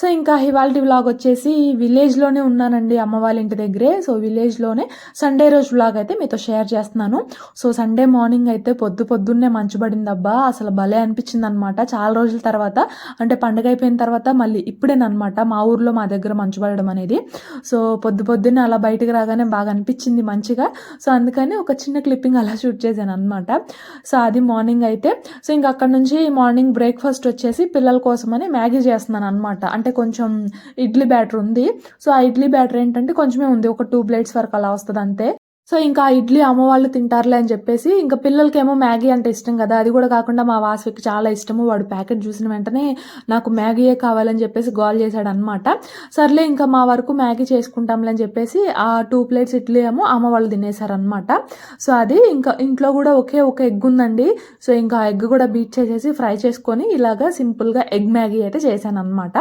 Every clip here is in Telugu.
సో ఇంకా ఇవాళ వ్లాగ్ వచ్చేసి విలేజ్లోనే ఉన్నానండి అమ్మ వాళ్ళ ఇంటి దగ్గరే. సో విలేజ్లోనే సండే రోజు వ్లాగ్ అయితే మీతో షేర్ చేస్తున్నాను. సో సండే మార్నింగ్ అయితే పొద్దు పొద్దున్నే మంచు అబ్బా అసలు భలే అనిపించింది అనమాట చాలా రోజుల తర్వాత అంటే పండుగ అయిపోయిన తర్వాత మళ్ళీ ఇప్పుడేనమాట మా ఊర్లో మా దగ్గర మంచు పడడం అనేది. సో పొద్దు పొద్దున్నే అలా బయటకు రాగానే బాగా అనిపించింది మంచిగా. సో అందుకని ఒక చిన్న క్లిప్పింగ్ అలా షూట్ చేశాను అనమాట సో అది మార్నింగ్ అయితే. సో ఇంకా అక్కడ నుంచి మార్నింగ్ బ్రేక్ఫాస్ట్ వచ్చేసి పిల్లల కోసమని మ్యాగీ చేస్తున్నాను అనమాట అంటే అంటే కొంచెం ఇడ్లీ బ్యాటర్ ఉంది. సో ఆ ఇడ్లీ బ్యాటర్ ఏంటంటే కొంచెమే ఉంది. ఒక టూ ప్లేట్స్ వరకు అలా వస్తుంది అంతే. సో ఇంకా ఇడ్లీ అమ్మ వాళ్ళు తింటారులే అని చెప్పేసి ఇంకా పిల్లలకేమో మ్యాగీ అంటే ఇష్టం కదా. అది కూడా కాకుండా మా వాసవికి చాలా ఇష్టము. వాడు ప్యాకెట్ చూసిన వెంటనే నాకు మ్యాగీయే కావాలని చెప్పేసి గోల్ చేశాడు అనమాట సర్లే ఇంకా మా వరకు మ్యాగీ చేసుకుంటాంలే అని చెప్పేసి ఆ టూ ప్లేట్స్ ఇడ్లీ ఏమో అమ్మ వాళ్ళు తినేశారనమాట సో అది ఇంకా ఇంట్లో కూడా ఒకే ఒక ఎగ్ ఉందండి. సో ఇంకా ఎగ్ కూడా బీట్ చేసేసి ఫ్రై చేసుకొని ఇలాగా సింపుల్గా ఎగ్ మ్యాగీ అయితే చేశాను అనమాట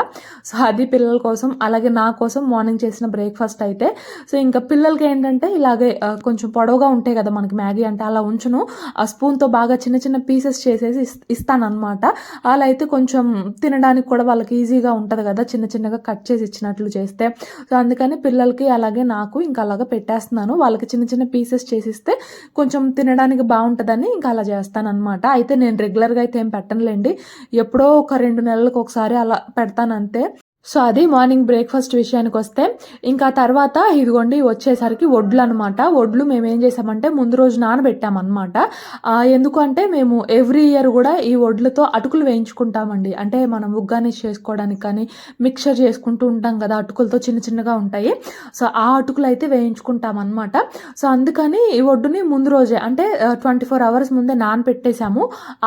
సో అది పిల్లల కోసం అలాగే నా కోసం మార్నింగ్ చేసిన బ్రేక్ఫాస్ట్ అయితే. సో ఇంకా పిల్లలకి ఏంటంటే ఇలాగే కొంచెం పొడవుగా ఉంటాయి కదా మనకి మ్యాగీ అంటే అలా ఉంచును. ఆ స్పూన్తో బాగా చిన్న చిన్న పీసెస్ చేసేసి ఇస్- అలా అయితే కొంచెం తినడానికి కూడా వాళ్ళకి ఈజీగా ఉంటుంది కదా చిన్న చిన్నగా కట్ చేసి ఇచ్చినట్లు చేస్తే. సో అందుకని పిల్లలకి అలాగే నాకు ఇంకా అలాగా పెట్టేస్తున్నాను. వాళ్ళకి చిన్న చిన్న పీసెస్ చేసిస్తే కొంచెం తినడానికి బాగుంటుందని ఇంకా అలా చేస్తాను అనమాట అయితే నేను రెగ్యులర్గా అయితే ఏం పెట్టనులేండి. ఎప్పుడో ఒక రెండు నెలలకు ఒకసారి అలా పెడతానంతే. సో అది మార్నింగ్ బ్రేక్ఫాస్ట్ విషయానికి వస్తే ఇంకా తర్వాత ఇదిగోండి వచ్చేసరికి వడ్లు అనమాట వడ్లు మేము ఏం చేసామంటే ముందు రోజు నానబెట్టామన్నమాట. ఎందుకంటే మేము ఎవ్రీ ఇయర్ కూడా ఈ వడ్లతో అటుకులు వేయించుకుంటామండి. అంటే మనం ఉగ్గానిష్ చేసుకోవడానికి కానీ మిక్చర్ చేసుకుంటూ ఉంటాం కదా అటుకులతో చిన్న చిన్నగా ఉంటాయి. సో ఆ అటుకులు అయితే వేయించుకుంటాం అనమాట సో అందుకని ఈ వడ్డుని ముందు రోజే అంటే ట్వంటీ ఫోర్ అవర్స్ ముందే నానపెట్టేసాము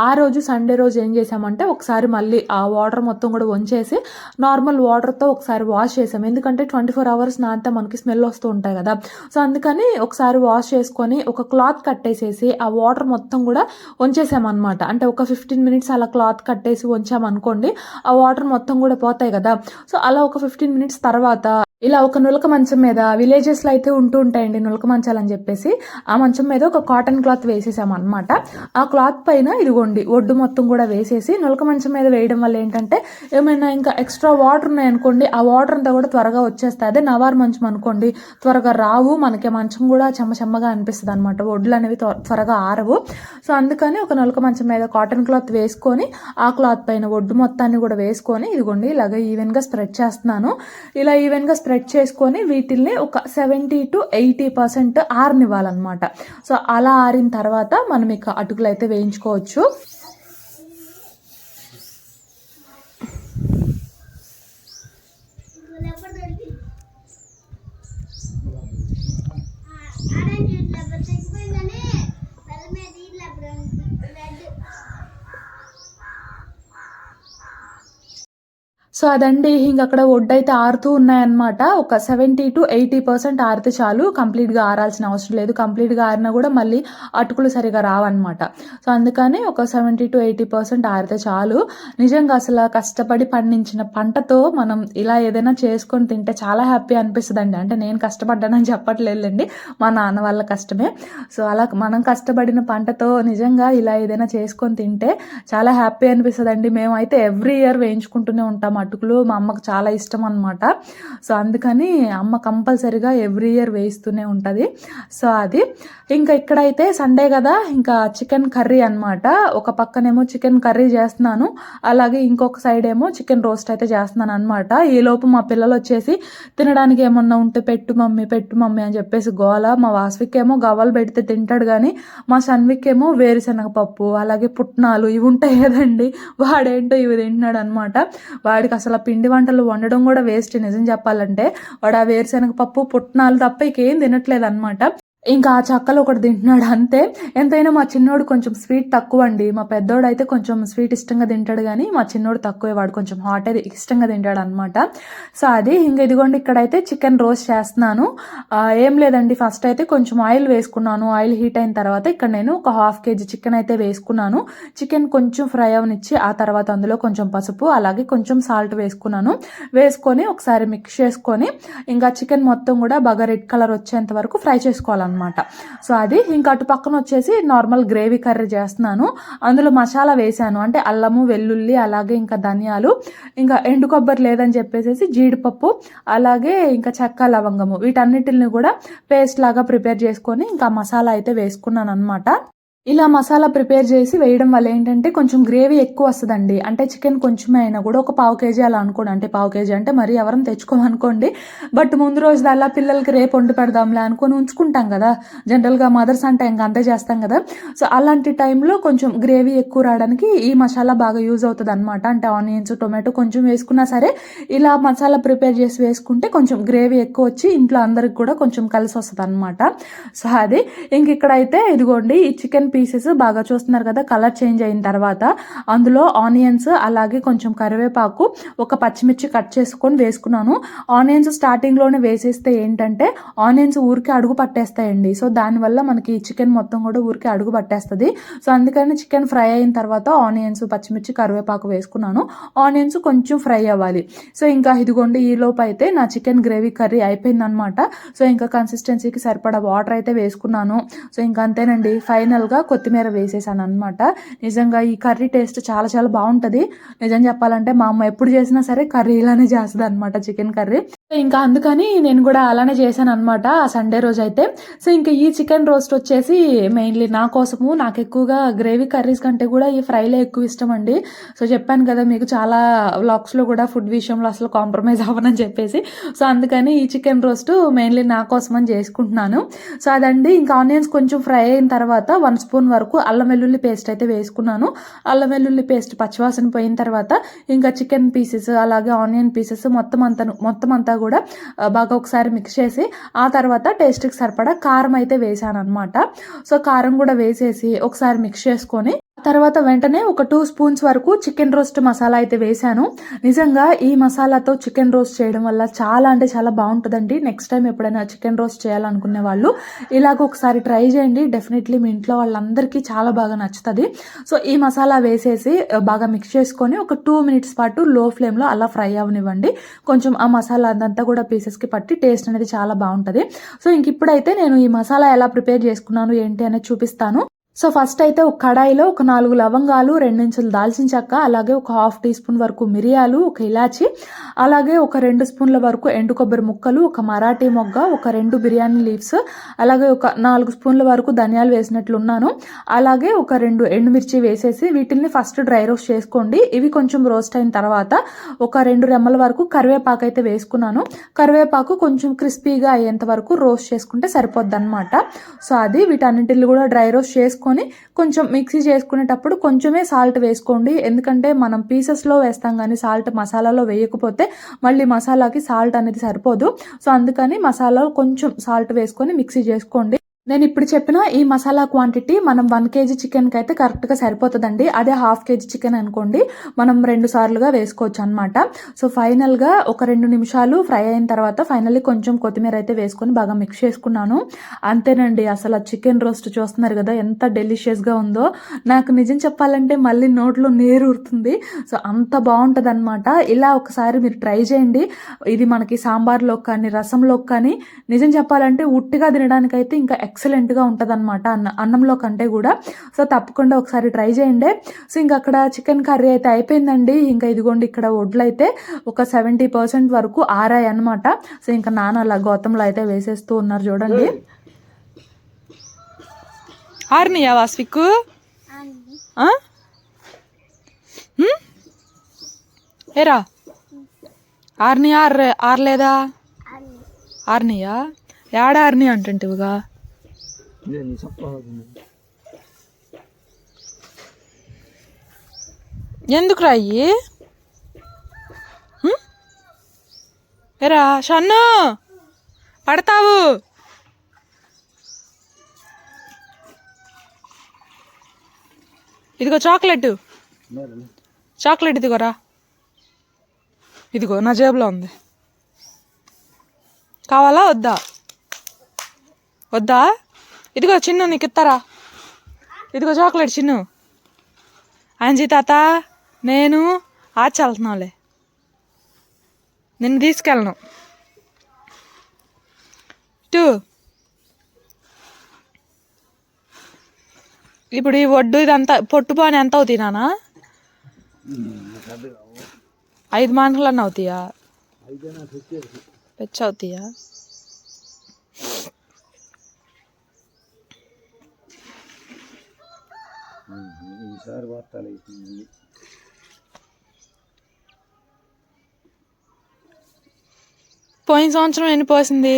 ఆ రోజు సండే రోజు ఏం చేసామంటే ఒకసారి మళ్ళీ ఆ వాటర్ మొత్తం కూడా వంచేసి నార్మల్ వాటర్తో ఒకసారి వాష్ చేసాం. ఎందుకంటే ట్వంటీ ఫోర్ అవర్స్ నానితే మనకి స్మెల్ వస్తూ ఉంటాయి కదా. సో అందుకని ఒకసారి వాష్ చేసుకొని ఒక క్లాత్ కట్టేసేసి ఆ వాటర్ మొత్తం కూడా వంచేసామన్నమాట. అంటే ఒక ఫిఫ్టీన్ మినిట్స్ అలా క్లాత్ కట్టేసి వంచామనుకోండి ఆ వాటర్ మొత్తం కూడా పోతాయి కదా. సో అలా ఒక ఫిఫ్టీన్ మినిట్స్ తర్వాత ఇలా ఒక నులక మంచం మీద విలేజెస్లో అయితే ఉంటూ ఉంటాయండి నులక మంచాలు అని చెప్పేసి. ఆ మంచం మీద ఒక కాటన్ క్లాత్ వేసేసాం అనమాట ఆ క్లాత్ పైన ఇదిగోండి ఒడ్డు మొత్తం కూడా వేసేసి నులక మంచం మీద వేయడం వల్ల ఏంటంటే ఏమైనా ఇంకా ఎక్స్ట్రా వాటర్ ఉన్నాయనుకోండి ఆ వాటర్ అంతా కూడా త్వరగా వచ్చేస్తాయి అదే నవారు మంచం అనుకోండి త్వరగా రావు మనకి మంచం కూడా చెమ్మ చెమ్మగా అనిపిస్తుంది అనమాట ఒడ్లు అనేవి త్వరగా ఆరవు. సో అందుకని ఒక నులక మంచం మీద కాటన్ క్లాత్ వేసుకొని ఆ క్లాత్ పైన ఒడ్డు మొత్తాన్ని కూడా వేసుకొని ఇదిగోండి ఇలాగ ఈవెన్గా స్ప్రెడ్ చేస్తున్నాను. ఇలా ఈవెన్గా స్ప్రెడ్ చేసుకొని వీటిల్ని ఒక సెవెంటీ టు ఎయిటీ పర్సెంట్ ఆరనివ్వాలన్నమాట. సో అలా ఆరిన తర్వాత మనం ఇక అటుకులు అయితే వేయించుకోవచ్చు ఆరెంజ్ ఇట్లా తెచ్చిపోయిందని బెల్ల మీద ఇట్లా రెడ్ సో అదండి ఇంక అక్కడ ఒడ్డైతే అయితే ఆరుతూ ఉన్నాయన్నమాట. ఒక సెవెంటీ టు ఎయిటీ పర్సెంట్ ఆరితే చాలు. కంప్లీట్గా ఆరాల్సిన అవసరం లేదు. కంప్లీట్గా ఆరినా కూడా మళ్ళీ అటుకులు సరిగా రావన్నమాట. సో అందుకని ఒక సెవెంటీ టు ఎయిటీ పర్సెంట్ ఆరితే చాలు. నిజంగా అసలు కష్టపడి పండించిన పంటతో మనం ఇలా ఏదైనా చేసుకొని తింటే చాలా హ్యాపీ అనిపిస్తుందండి. అంటే నేను కష్టపడ్డానని చెప్పట్లేదులేండి. మా నాన్న వాళ్ళ కష్టమే. సో అలా మనం కష్టపడిన పంటతో నిజంగా ఇలా ఏదైనా చేసుకొని తింటే చాలా హ్యాపీ అనిపిస్తుందండి. మేమైతే ఎవ్రీ ఇయర్ వేయించుకుంటూనే ఉంటాం అటుకులు మా అమ్మకు చాలా ఇష్టం అనమాట సో అందుకని అమ్మ కంపల్సరిగా ఎవ్రీ ఇయర్ వేయిస్తూనే ఉంటుంది. సో అది. ఇంకా ఇక్కడైతే సండే కదా ఇంకా చికెన్ కర్రీ అన్నమాట. ఒక పక్కనేమో చికెన్ కర్రీ చేస్తున్నాను. అలాగే ఇంకొక సైడ్ ఏమో చికెన్ రోస్ట్ అయితే చేస్తున్నాను అనమాట ఈ లోపు మా పిల్లలు వచ్చేసి తినడానికి ఏమన్నా ఉంటే పెట్టు మమ్మీ పెట్టు మమ్మీ అని చెప్పేసి గోల. మా వాస్విక్ ఏమో గవ్వలు పెడితే తింటాడు కానీ మా సన్విక్ ఏమో వేరుశనగ పప్పు అలాగే పుట్నాలు ఇవి ఉంటాయి కదండి. వాడేంటో ఇవి తింటున్నాడు అనమాట వాడికి అసలు పిండి వంటలు వండడం కూడా వేస్ట్. నిజం చెప్పాలంటే వాడు ఆ వేరుశనగ పప్పు పుట్నాలు తప్ప ఇంకేం తినట్లేదు అనమాట ఇంకా ఆ చక్కలు ఒకటి తింటున్నాడు అంతే. ఎంతైనా మా చిన్నోడు కొంచెం స్వీట్ తక్కువ అండి మా పెద్దోడు అయితే కొంచెం స్వీట్ ఇష్టంగా తింటాడు కానీ మా చిన్నోడు తక్కువే. వాడు కొంచెం హాట్ అయితే ఇష్టంగా తింటాడు అనమాట సో అది ఇంకా ఇదిగోండి ఇక్కడైతే చికెన్ రోస్ట్ చేస్తున్నాను. ఏం లేదండి. ఫస్ట్ అయితే కొంచెం ఆయిల్ వేసుకున్నాను. ఆయిల్ హీట్ అయిన తర్వాత ఇక్కడ నేను ఒక హాఫ్ కేజీ చికెన్ అయితే వేసుకున్నాను. చికెన్ కొంచెం ఫ్రై అవనిచ్చి ఆ తర్వాత అందులో కొంచెం పసుపు అలాగే కొంచెం సాల్ట్ వేసుకున్నాను. వేసుకొని ఒకసారి మిక్స్ చేసుకొని ఇంకా చికెన్ మొత్తం కూడా బాగా రెడ్ కలర్ వచ్చేంత వరకు ఫ్రై చేసుకోవాలన్నమాట. సో అది ఇంకా అటు పక్కన వచ్చేసి నార్మల్ గ్రేవీ కర్రీ చేస్తున్నాను. అందులో మసాలా వేసాను అంటే అల్లము వెల్లుల్లి అలాగే ఇంకా ధనియాలు ఇంకా ఎండు కొబ్బరి లేదని చెప్పేసి జీడిపప్పు అలాగే ఇంకా చెక్క లవంగము. వీటన్నిటిని కూడా పేస్ట్ లాగా ప్రిపేర్ చేసుకొని ఇంకా మసాలా అయితే వేసుకున్నాను అనమాట ఇలా మసాలా ప్రిపేర్ చేసి వేయడం వల్ల ఏంటంటే కొంచెం గ్రేవీ ఎక్కువ వస్తుందండి. అంటే చికెన్ కొంచెమే అయినా కూడా ఒక పావు కేజీ అలా అనుకోండి. అంటే పావు కేజీ అంటే మరి ఎవరైనా తెచ్చుకోమనుకోండి. బట్ ముందు రోజు అలా పిల్లలకి రేపు వండి పెడదాంలే అనుకొని ఉంచుకుంటాం కదా. జనరల్గా మదర్స్ అంటే ఇంకా అంతే చేస్తాం కదా. సో అలాంటి టైంలో కొంచెం గ్రేవీ ఎక్కువ రావడానికి ఈ మసాలా బాగా యూజ్ అవుతుంది అనమాట అంటే ఆనియన్స్ టొమాటో కొంచెం వేసుకున్నా సరే ఇలా మసాలా ప్రిపేర్ చేసి వేసుకుంటే కొంచెం గ్రేవీ ఎక్కువ వచ్చి ఇంట్లో అందరికి కూడా కొంచెం కలిసి వస్తుంది అనమాట సో అది ఇంక ఇక్కడైతే ఇదిగోండి ఈ చికెన్ పీసెస్ బాగా చూస్తున్నారు కదా కలర్ చేంజ్ అయిన తర్వాత అందులో ఆనియన్స్ అలాగే కొంచెం కరివేపాకు ఒక పచ్చిమిర్చి కట్ చేసుకొని వేసుకున్నాను. ఆనియన్స్ స్టార్టింగ్లోనే వేసేస్తే ఏంటంటే ఆనియన్స్ ఊరికే అడుగు పట్టేస్తాయండి. సో దానివల్ల మనకి చికెన్ మొత్తం కూడా ఊరికే అడుగు పట్టేస్తుంది. సో అందుకని చికెన్ ఫ్రై అయిన తర్వాత ఆనియన్స్ పచ్చిమిర్చి కరివేపాకు వేసుకున్నాను. ఆనియన్స్ కొంచెం ఫ్రై అవ్వాలి. సో ఇంకా ఇదిగోండి ఈ అయితే నా చికెన్ గ్రేవీ కర్రీ అయిపోయిందనమాట సో ఇంకా కన్సిస్టెన్సీకి సరిపడా వాటర్ అయితే వేసుకున్నాను. సో ఇంకా అంతేనండి. ఫైనల్గా కొత్తిమీర వేసేసాను అనమాట నిజంగా ఈ కర్రీ టేస్ట్ చాలా చాలా బాగుంటుంది. నిజం చెప్పాలంటే మా అమ్మ ఎప్పుడు చేసినా సరే కర్రీ ఇలానే చేస్తుంది అనమాట చికెన్ కర్రీ. ఇంకా అందుకని నేను కూడా అలానే చేశాను అనమాట ఆ సండే రోజు అయితే సో ఇంకా ఈ చికెన్ రోస్ట్ వచ్చేసి మెయిన్లీ నా కోసము నాకు ఎక్కువగా గ్రేవీ కర్రీస్ కంటే కూడా ఈ ఫ్రైలే ఎక్కువ ఇష్టం అండి సో చెప్పాను కదా మీకు చాలా వ్లాగ్స్లో కూడా ఫుడ్ విషయంలో అసలు కాంప్రమైజ్ అవ్వనని చెప్పేసి. సో అందుకని ఈ చికెన్ రోస్ట్ మెయిన్లీ నా కోసం అని చేసుకుంటున్నాను. సో అదండి ఇంకా ఆనియన్స్ కొంచెం ఫ్రై అయిన తర్వాత వన్ స్పూన్ వరకు అల్లం వెల్లుల్లి పేస్ట్ అయితే వేసుకున్నాను. అల్లం వెల్లుల్లి పేస్ట్ పచ్చివాసన పోయిన తర్వాత ఇంకా చికెన్ పీసెస్ అలాగే ఆనియన్ పీసెస్ మొత్తం అంతా మొత్తం అంతా కూడా బాగా ఒకసారి మిక్స్ చేసి ఆ తర్వాత టేస్ట్కి సరిపడా కారం అయితే వేసాను అనమాట సో కారం కూడా వేసేసి ఒకసారి మిక్స్ చేసుకొని తర్వాత వెంటనే ఒక టూ స్పూన్స్ వరకు చికెన్ రోస్ట్ మసాలా అయితే వేశాను. నిజంగా ఈ మసాలాతో చికెన్ రోస్ట్ చేయడం వల్ల చాలా అంటే చాలా బాగుంటుందండి. నెక్స్ట్ టైం ఎప్పుడైనా చికెన్ రోస్ట్ చేయాలనుకునే వాళ్ళు ఇలాగ ఒకసారి ట్రై చేయండి. డెఫినెట్లీ మీ ఇంట్లో వాళ్ళందరికీ చాలా బాగా నచ్చుతుంది. సో ఈ మసాలా వేసేసి బాగా మిక్స్ చేసుకొని ఒక టూ మినిట్స్ పాటు లో ఫ్లేమ్లో అలా ఫ్రై అవనివ్వండి. కొంచెం ఆ మసాలా అదంతా కూడా పీసెస్కి పట్టి టేస్ట్ అనేది చాలా బాగుంటుంది. సో ఇంక ఇప్పుడైతే నేను ఈ మసాలా ఎలా ప్రిపేర్ చేసుకున్నాను ఏంటి అనేది చూపిస్తాను. సో ఫస్ట్ అయితే ఒక కడాయిలో ఒక నాలుగు లవంగాలు రెండించులు దాల్చిన చెక్క అలాగే ఒక హాఫ్ టీ స్పూన్ వరకు మిరియాలు ఒక ఇలాచి అలాగే ఒక రెండు స్పూన్ల వరకు ఎండు కొబ్బరి ముక్కలు ఒక మరాఠీ మొగ్గ ఒక రెండు బిర్యానీ లీవ్స్ అలాగే ఒక నాలుగు స్పూన్ల వరకు ధనియాలు వేసినట్లున్నాను. అలాగే ఒక రెండు ఎండుమిర్చి వేసేసి వీటిని ఫస్ట్ డ్రై రోస్ట్ చేసుకోండి. ఇవి కొంచెం రోస్ట్ అయిన తర్వాత ఒక రెండు రెమ్మల వరకు కరివేపాకు అయితే వేసుకున్నాను. కరివేపాకు కొంచెం క్రిస్పీగా అయ్యేంత వరకు రోస్ట్ చేసుకుంటే సరిపోద్ది అనమాట సో అది వీటన్నిటిని కూడా డ్రై రోస్ట్ చేసుకొని కొంచెం మిక్సీ చేసుకునేటప్పుడు కొంచెమే సాల్ట్ వేసుకోండి. ఎందుకంటే మనం పీసెస్లో వేస్తాం కానీ సాల్ట్ మసాలాలో వేయకపోతే మళ్ళీ మసాలాకి సాల్ట్ అనేది సరిపోదు. సో అందుకని మసాలాలో కొంచెం సాల్ట్ వేసుకొని మిక్సీ చేసుకోండి. నేను ఇప్పుడు చెప్పిన ఈ మసాలా క్వాంటిటీ మనం వన్ కేజీ చికెన్కి అయితే కరెక్ట్గా సరిపోతుందండి. అదే హాఫ్ కేజీ చికెన్ అనుకోండి. మనం రెండు సార్లుగా వేసుకోవచ్చు అనమాట సో ఫైనల్గా ఒక రెండు నిమిషాలు ఫ్రై అయిన తర్వాత ఫైనల్లీ కొంచెం కొత్తిమీర అయితే వేసుకొని బాగా మిక్స్ చేసుకున్నాను. అంతేనండి అసలు చికెన్ రోస్ట్ చూస్తున్నారు కదా ఎంత డెలిషియస్గా ఉందో. నాకు నిజం చెప్పాలంటే మళ్ళీ నోట్లో నీరు ఉరుతుంది సో అంత బాగుంటుంది అనమాట ఇలా ఒకసారి మీరు ట్రై చేయండి. ఇది మనకి సాంబార్లో కానీ రసంలో కానీ నిజం చెప్పాలంటే ఉట్టిగా తినడానికైతే ఇంకా ఎక్సలెంట్గా ఉంటుంది అనమాట అన్న అన్నంలో కంటే కూడా. సో తప్పకుండా ఒకసారి ట్రై చేయండి. సో ఇంకా అక్కడ చికెన్ కర్రీ అయితే అయిపోయిందండి. ఇంకా ఇదిగోండి ఇక్కడ వడ్లు అయితే ఒక సెవెంటీ పర్సెంట్ వరకు ఆరాయి అనమాట సో ఇంకా నాన్న అలా గౌతంలో అయితే వేసేస్తూ ఉన్నారు చూడండి. ఆరినాయా వాస్విక్? ఏరా? ఆర్ని ఆర్ ఆర్లేదా? ఆర్నియా? ఏడ ఆర్ని అంటుంటివిగా? నేను చెప్పాలి ఎందుకు రాయి ఎరా షన్ను పడతావు ఇదిగో చాక్లెట్ చాక్లెట్ ఇదిగోరా ఇదిగో నా జేబులో ఉంది కావాలా వద్దా వద్దా ఇదిగో చిన్ను నీకు ఇస్తారా ఇదిగో చాక్లెట్ చిన్ను. అంజీ తాత నేను ఆచి వెళ్తున్నాంలే నిన్ను తీసుకెళ్ళను. టూ ఇప్పుడు ఈ వడ్డు ఇదంతా పొట్టుపోని ఎంత అవుతాయి నాన్న ఐదు మాటలన్నీ అవుతాయా? పెచ్చ అవుతాయా? ఈసారి బస్తాలు అయిపోయింది పోయిన సంవత్సరం ఎన్ని పోసింది?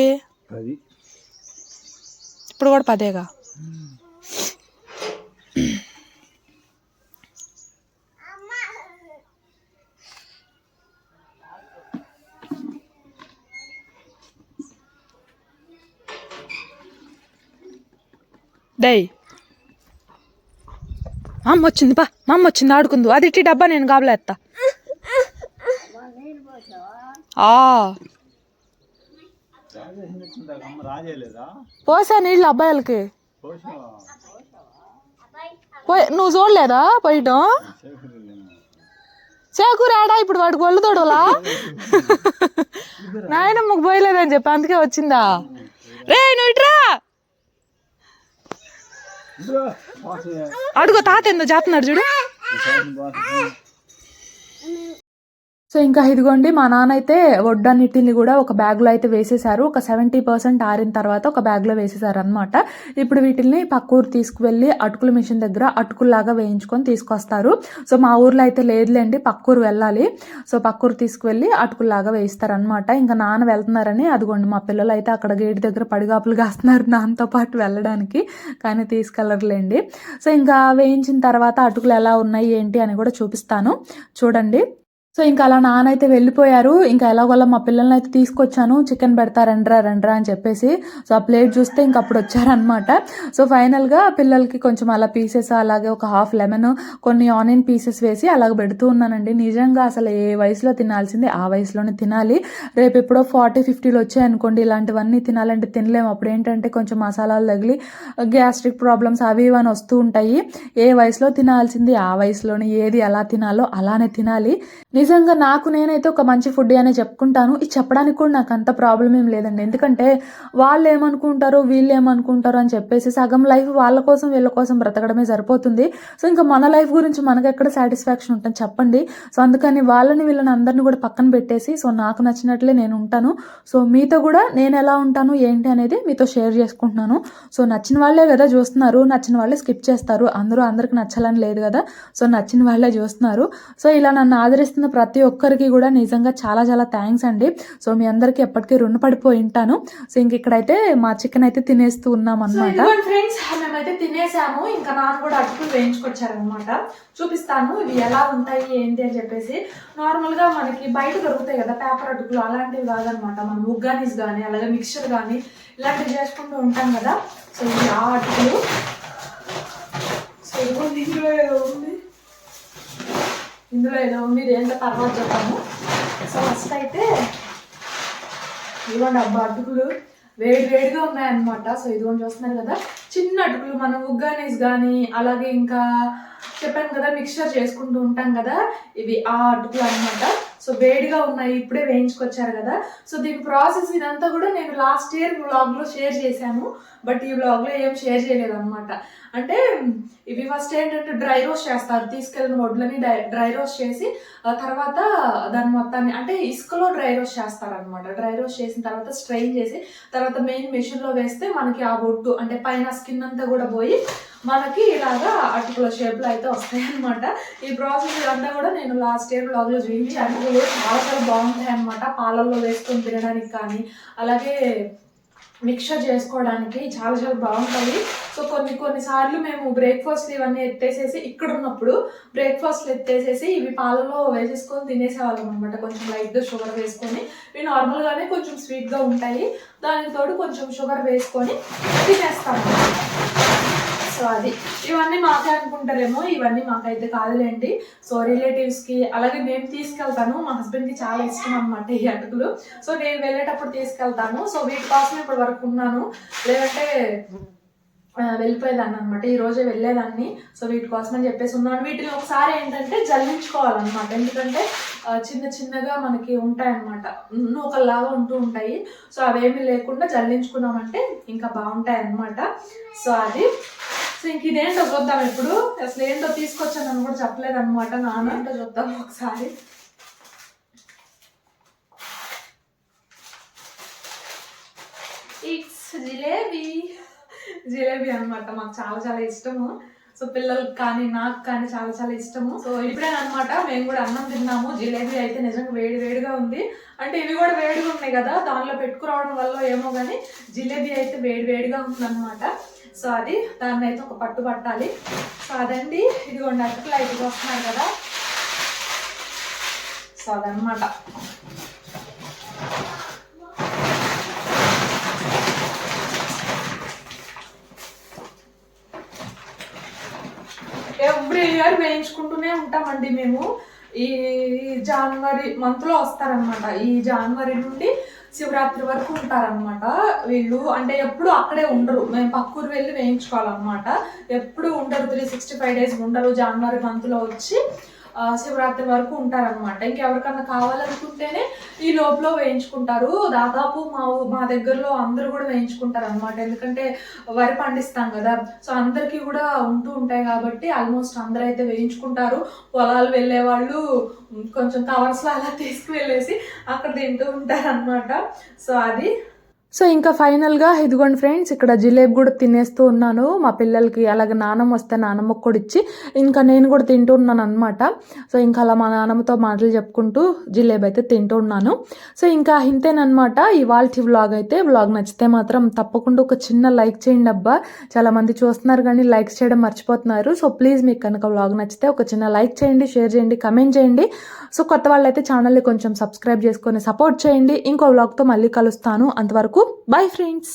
పది. ఇప్పుడు కూడా పదేగా? మా అమ్మ వచ్చింది పా. మా అమ్మ వచ్చింది ఆడుకుందు. అది ఇట్టి డబ్బా నేను గాబలేస్తా పోసా నీళ్ళు అబ్బాయిలకి. నువ్వు చూడలేదా పోయటం? చేకూర ఆడా? ఇప్పుడు వాడికి ఒళ్ళు తోడలా నాయనమ్మకు పోయలేదని చెప్పి అందుకే వచ్చిందా? రే నువ్వు ఇట్రా అడుగు తాత ఎందుకు చేస్తున్నాడు చూడు. సో ఇంకా ఇదిగోండి మా నాన్న అయితే వడ్డన్నిటిని కూడా ఒక బ్యాగ్లో అయితే వేసేశారు. ఒక సెవెంటీ పర్సెంట్ ఆరిన తర్వాత ఒక బ్యాగ్లో వేసేసారు అనమాట ఇప్పుడు వీటిని పక్కూరు తీసుకువెళ్ళి అటుకుల మిషన్ దగ్గర అటుకుల్లాగా వేయించుకొని తీసుకొస్తారు. సో మా ఊర్లో అయితే లేదులేండి పక్కూరు వెళ్ళాలి. సో పక్కూరు తీసుకువెళ్ళి అటుకుల్లాగా వేయిస్తారనమాట ఇంకా నాన్న వెళ్తున్నారని అదిగోండి మా పిల్లలు అయితే అక్కడ గేట్ దగ్గర పడిగాపులు కాస్తున్నారు నాన్నతో పాటు వెళ్ళడానికి. కానీ తీసుకెళ్ళరులేండి సో ఇంకా వేయించిన తర్వాత అటుకులు ఎలా ఉన్నాయి ఏంటి అని కూడా చూపిస్తాను. చూడండి. సో ఇంకా అలా నాన్న అయితే వెళ్ళిపోయారు. ఇంకా ఎలాగోలా మా పిల్లల్ని అయితే తీసుకొచ్చాను. చికెన్ పెడతా రండ్రా రండ్రా అని చెప్పేసి. సో ఆ ప్లేట్ చూస్తే ఇంక అప్పుడు వచ్చారనమాట సో ఫైనల్గా పిల్లలకి కొంచెం అలా పీసెస్ అలాగే ఒక హాఫ్ లెమన్ కొన్ని ఆనియన్ పీసెస్ వేసి అలాగ పెడుతూ ఉన్నానండి. నిజంగా అసలు ఏ వయసులో తినాల్సింది ఆ వయసులోనే తినాలి. రేపు ఎప్పుడో ఫార్టీ ఫిఫ్టీలు వచ్చాయనుకోండి ఇలాంటివన్నీ తినాలంటే తినలేము. అప్పుడు ఏంటంటే కొంచెం మసాలాలు తగిలి గ్యాస్ట్రిక్ ప్రాబ్లమ్స్ అవి ఇవన్నీ వస్తూ ఉంటాయి. ఏ వయసులో తినాల్సింది ఆ వయసులోనే ఏది ఎలా తినాలో అలానే తినాలి. నిజంగా నాకు నేనైతే ఒక మంచి ఫుడ్ అనే చెప్పుకుంటాను. ఇది చెప్పడానికి కూడా నాకు అంత ప్రాబ్లం ఏం లేదండి. ఎందుకంటే వాళ్ళు ఏమనుకుంటారో వీళ్ళు ఏమనుకుంటారో అని చెప్పేసి సగం లైఫ్ వాళ్ళ కోసం వీళ్ళ కోసం బ్రతకడమే సరిపోతుంది. సో ఇంకా మన లైఫ్ గురించి మనకు ఎక్కడ సాటిస్ఫాక్షన్ ఉంటుంది చెప్పండి. సో అందుకని వాళ్ళని వీళ్ళని అందరిని కూడా పక్కన పెట్టేసి సో నాకు నచ్చినట్లే నేను ఉంటాను. సో మీతో కూడా నేను ఎలా ఉంటాను ఏంటి అనేది మీతో షేర్ చేసుకుంటున్నాను. సో నచ్చిన వాళ్ళే కదా చూస్తున్నారు. నచ్చిన వాళ్ళే స్కిప్ చేస్తారు. అందరూ అందరికి నచ్చాలని లేదు కదా. సో నచ్చిన వాళ్ళే చూస్తున్నారు. సో ఇలా నన్ను ఆదరిస్తున్న ప్రతి ఒక్కరికి కూడా నిజంగా చాలా చాలా థ్యాంక్స్ అండి. సో మీ అందరికి ఎప్పటికీ రుణపడిపోయి ఉంటాను. సో ఇంక ఇక్కడైతే మా చికెన్ అయితే తినేస్తూ ఉన్నాం అనమాట ఫ్రెండ్స్ మేమైతే తినేసాము. ఇంకా నాన్న కూడా అటుకులు వేయించుకొచ్చారనమాట చూపిస్తాను ఇవి ఎలా ఉంటాయి ఏంటి అని చెప్పేసి. నార్మల్గా మనకి బయట దొరుకుతాయి కదా పేపర్ అటుకులు అలాంటివి కాదనమాట మనం ఉగ్గానీస్ కానీ అలాగే మిక్చర్ కానీ ఇలాంటివి చేసుకుంటూ ఉంటాం కదా. సో ఇవి ఆ అటుకులు. సో ఇందులో ఏదో ఉంది. ఇందులో ఏదో ఉంది ఇదేంటో తర్వాత చెప్తాము. సో ఫస్ట్ అయితే ఇదిగోండి అబ్బా అటుకులు వేడి వేడిగా ఉన్నాయన్నమాట. సో ఇదిగోండి చూస్తున్నారు కదా చిన్న అటుకులు మనం ఉగ్గానీస్ కానీ అలాగే ఇంకా చెప్పాను కదా మిక్చర్ చేసుకుంటూ ఉంటాం కదా ఇవి ఆ అటుకులు అన్నమాట. సో వేడిగా ఉన్నాయి ఇప్పుడే వేయించుకొచ్చారు కదా. సో దీని ప్రాసెస్ ఇదంతా కూడా నేను లాస్ట్ ఇయర్ వ్లాగ్లో షేర్ చేశాను. బట్ ఈ వ్లాగ్లో ఏం షేర్ చేయలేదు అనమాట అంటే ఇవి ఫస్ట్ ఏంటంటే డ్రై రోస్ట్ చేస్తారు. తీసుకెళ్ళిన వడ్లని డ్రై రోస్ట్ చేసి తర్వాత దాని మొత్తాన్ని అంటే ఇసుకలో డ్రై రోస్ట్ చేస్తారనమాట డ్రై రోస్ట్ చేసిన తర్వాత స్ట్రెయిన్ చేసి తర్వాత మెయిన్ మెషిన్లో వేస్తే మనకి ఆ ఒడ్డు అంటే పైన స్కిన్ అంతా కూడా పోయి మనకి ఇలాగా అటుకుల షేప్లో అయితే వస్తాయి అనమాట ఈ ప్రాసెస్ ఇదంతా కూడా నేను లాస్ట్ ఇయర్ బ్లాగ్లో చూపించి అటుకులు చాలా చాలా బాగుంటాయి అనమాట పాలల్లో వేసుకొని తినడానికి కానీ అలాగే మిక్చర్ చేసుకోవడానికి చాలా చాలా బాగుంటుంది సో కొన్ని కొన్నిసార్లు మేము బ్రేక్ఫాస్ట్ ఇవన్నీ ఎత్తేసేసి ఇక్కడ ఉన్నప్పుడు బ్రేక్ఫాస్ట్లు ఎత్తేసేసి ఇవి పాలలో వేసేసుకొని తినేసేవాళ్ళం అనమాట కొంచెం లైట్గా షుగర్ వేసుకొని. ఇవి నార్మల్గానే కొంచెం స్వీట్గా ఉంటాయి. దానితోడు కొంచెం షుగర్ వేసుకొని తినేస్తాము సో అది. ఇవన్నీ మాకే అనుకుంటారేమో ఇవన్నీ మాకైతే కాదులేండి. సో రిలేటివ్స్కి అలాగే నేను తీసుకెళ్తాను. మా హస్బెండ్కి చాలా ఇష్టం అనమాట ఈ అటుకులు. సో నేను వెళ్ళేటప్పుడు తీసుకెళ్తాను. సో వీటి కోసం ఇప్పటి వరకు ఉన్నాను. లేదంటే వెళ్ళిపోయేదాన్ని అనమాట ఈ రోజే వెళ్ళేదాన్ని. సో వీటి కోసం అని చెప్పేసి ఉన్నాను. వీటిని ఒకసారి ఏంటంటే జల్లించుకోవాలన్నమాట. ఎందుకంటే చిన్న చిన్నగా మనకి ఉంటాయన్నమాట. నూకల్లాగా ఉంటూ ఉంటాయి. సో అవేమీ లేకుండా జల్లించుకున్నామంటే ఇంకా బాగుంటాయి అన్నమాట సో అది. సో ఇంక ఇదేంటో చూద్దాం ఇప్పుడు. అసలు ఏంటో తీసుకొచ్చానని కూడా చెప్పలేదు అనమాట నాన్న. ఏంటో చూద్దాం ఒకసారి. ఇట్స్ జిలేబీ. జిలేబీ అన్నమాట. మాకు చాలా చాలా ఇష్టము. సో పిల్లలకి కానీ నాకు కానీ చాలా చాలా ఇష్టము. సో ఇప్పుడే అనమాట మేము కూడా అన్నం తిన్నాము. జిలేబీ అయితే నిజంగా వేడి వేడిగా ఉంది. అంటే ఇవి కూడా వేడిగా ఉన్నాయి కదా. దానిలో పెట్టుకురావడం వల్ల ఏమో కానీ జిలేబీ అయితే వేడి వేడిగా ఉందన్నమాట. సో అది దాన్ని అయితే ఒక పట్టు పట్టాలి. సో అదండి. ఇదిగోండి అటుకులు అయితే వస్తున్నాయి కదా. సో అదనమాట ఎవ్రీ ఇయర్ వేయించుకుంటూనే ఉంటామండి మేము. ఈ జనవరి మంత్లో వస్తారనమాట ఈ జనవరి నుండి శివరాత్రి వరకు ఉంటారనమాట వీళ్ళు అంటే ఎప్పుడు అక్కడే ఉండరు. మేము పక్కూరు వెళ్ళి వేయించుకోవాలన్నమాట. ఎప్పుడు ఉండరు. త్రీ సిక్స్టీ ఫైవ్ డేస్ ఉండరు జనవరి మంత్లో వచ్చి శివరాత్రి వరకు ఉంటారనమాట ఇంకెవరికన్నా కావాలనుకుంటేనే ఈ లోపల వేయించుకుంటారు. దాదాపు మా మా దగ్గరలో అందరూ కూడా వేయించుకుంటారు అనమాట ఎందుకంటే వరి పండిస్తాం కదా. సో అందరికీ కూడా ఉంటూ ఉంటాయి కాబట్టి ఆల్మోస్ట్ అందరూ అయితే వేయించుకుంటారు. పొలాలు వెళ్ళే వాళ్ళు కొంచెం కవర్స్లో అలా తీసుకువెళ్ళేసి అక్కడ తింటూ ఉంటారు అనమాట సో అది సో ఇంకా ఫైనల్గా ఇదిగోండి ఫ్రెండ్స్ ఇక్కడ జిలేబీ కూడా తినేస్తూ ఉన్నాను. మా పిల్లలకి అలాగే నానమ్మ వస్తే నానమ్మకు కూడా ఇచ్చి ఇంకా నేను కూడా తింటూ ఉన్నాను అనమాట సో ఇంకా అలా మా నానమ్మతో మాటలు చెప్పుకుంటూ జిలేబీ అయితే తింటూ ఉన్నాను. సో ఇంకా ఇంతేనమాట ఇవాళ వ్లాగ్ అయితే వ్లాగ్ నచ్చితే మాత్రం తప్పకుండా ఒక చిన్న లైక్ చేయండి అబ్బా. చాలామంది చూస్తున్నారు కానీ లైక్స్ చేయడం మర్చిపోతున్నారు. సో ప్లీజ్ మీకు కనుక వ్లాగ్ నచ్చితే ఒక చిన్న లైక్ చేయండి షేర్ చేయండి కమెంట్ చేయండి. సో కొత్త వాళ్ళైతే ఛానల్ని కొంచెం సబ్స్క్రైబ్ చేసుకొని సపోర్ట్ చేయండి. ఇంకో వ్లాగ్తో మళ్ళీ కలుస్తాను. అంతవరకు బాయ్ ఫ్రెండ్స్